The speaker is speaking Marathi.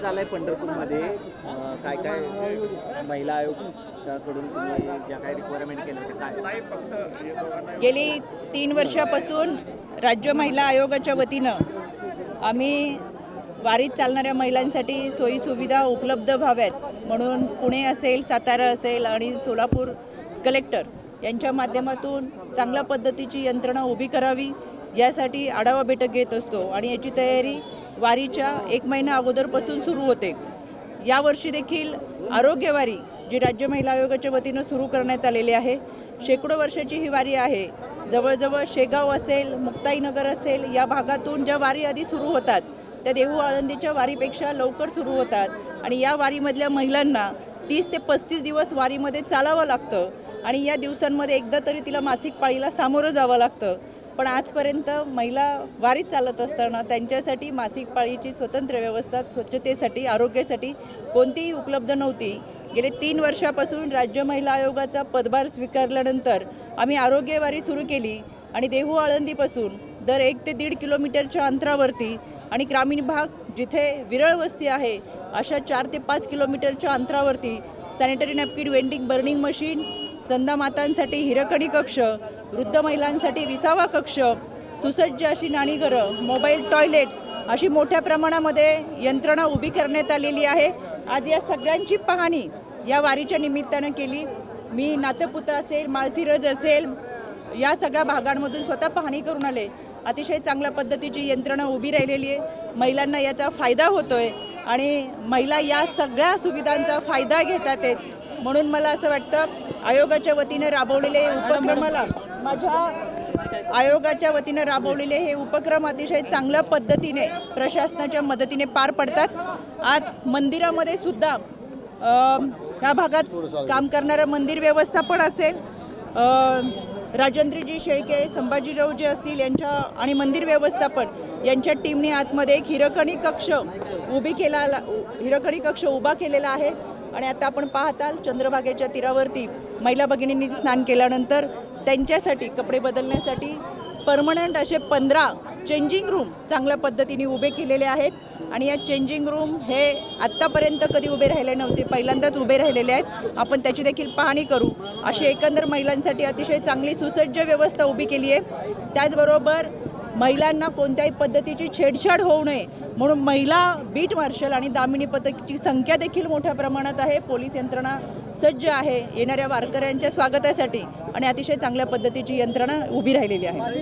आज आलाय पंढरपूरमध्ये. काय काय महिला आयोगाकडून तुम्ही ज्या काही रिक्वायरमेंट केल्या होत्या काय? गेली तीन वर्षापासून राज्य महिला आयोगाच्या वतीनं आम्ही वारीत चालणाऱ्या महिलांसाठी सोयीसुविधा उपलब्ध व्हाव्यात. म्हणून पुणे असेल सातारा असेल आणि सोलापूर कलेक्टर यांच्या माध्यमातून चांगल्या पद्धतीची यंत्रणा उभी करावी यासाठी आढावा बैठक घेत असतो. आणि याची तयारी वारीच्या एक महिना अगोदरपासून सुरू होते. यावर्षी देखील आरोग्यवारी जी राज्य महिला आयोगाच्या वतीनं सुरू करण्यात आलेली आहे शेकडो वर्षाची ही वारी आहे. जवळजवळ शेगाव असेल मुक्ताईनगर असेल या भागातून ज्या वारी आधी सुरू होतात त्या देहू आळंदीच्या वारीपेक्षा लवकर सुरू होतात. आणि या वारीमधल्या महिलांना तीस ते पस्तीस दिवस वारीमध्ये चालावं लागतं. आणि या दिवसांमध्ये एकदा तरी तिला मासिक पाळीला सामोरं जावं लागतं. पण आजपर्यंत महिला वारीत चालत असताना त्यांच्यासाठी मासिक पाळीची स्वतंत्र व्यवस्था स्वच्छतेसाठी आरोग्यासाठी कोणतीही उपलब्ध नव्हती. गेले तीन वर्षापासून राज्य महिला आयोगाचा पदभार स्वीकारल्यानंतर आम्ही आरोग्यवारी सुरू केली आणि देहू आळंदीपासून दर एक ते दीड किलोमीटरच्या अंतरावरती आणि ग्रामीण भाग जिथे विरळ वस्ती आहे अशा चार ते पाच किलोमीटरच्या अंतरावरती sanitary napkin vending burning machine संदा मातांसाठी हिरकणी कक्ष वृद्ध महिलांसाठी विसावा कक्ष सुसज्ज अशी नाणीघरं मोबाईल टॉयलेट अशी मोठ्या प्रमाणामध्ये यंत्रणा उभी करण्यात आलेली आहे. आज या सगळ्यांची पाहणी या वारीच्या निमित्तानं केली. मी नातेपुता असेल माळशिरज असेल या सगळ्या भागांमधून स्वतः पाहणी करून आले. अतिशय चांगल्या पद्धतीची यंत्रणा उभी राहिलेली आहे. महिलांना याचा फायदा होतो आहे आणि महिला या सगळ्या सुविधांचा फायदा घेतात आहेत म्हणून मला असं वाटतं आयोगाच्या वतीने राबवलेले उपक्रमाला माझ्या आयोगाच्या वतीनं राबवलेले हे उपक्रम अतिशय चांगल्या पद्धतीने प्रशासनाच्या मदतीने पार पडतात. आज मंदिरामध्ये सुद्धा ह्या भागात काम करणारं मंदिर व्यवस्थापन असेल. राजेंद्रजी शेळके संभाजीराव जे असतील यांच्या आणि मंदिर व्यवस्थापन यांच्या टीमने आतमध्ये एक हिरकणी कक्ष उभी केला हिरकणी कक्ष उभा केलेला आहे. आणि आता आपण पाहताल चंद्रभागेच्या तीरावरती महिला भगिनींनी स्नान केल्यानंतर त्यांच्यासाठी कपडे बदलण्यासाठी परमनंट असे पंधरा चेंजिंग रूम चांगल्या पद्धतीने उभे केलेले आहेत. आणि या चेंजिंग रूम हे आत्तापर्यंत कधी उभे राहिले नव्हते पहिल्यांदाच उभे राहिलेले आहेत. आपण त्याची देखील पाहणी करू. अशी एकंदर महिलांसाठी अतिशय चांगली सुसज्ज व्यवस्था उभी केली आहे. त्याचबरोबर महिलांना कोणत्याही पद्धतीची छेडछाड होऊ नये म्हणून महिला बीट मार्शल आणि दामिनी पथकची संख्या देखील मोठ्या प्रमाणात आहे. पोलीस यंत्रणा सज्ज आहे येणाऱ्या वारकऱ्यांच्या स्वागतासाठी आणि अतिशय चांगल्या पद्धतीची यंत्रणा उभी राहिलेली आहे.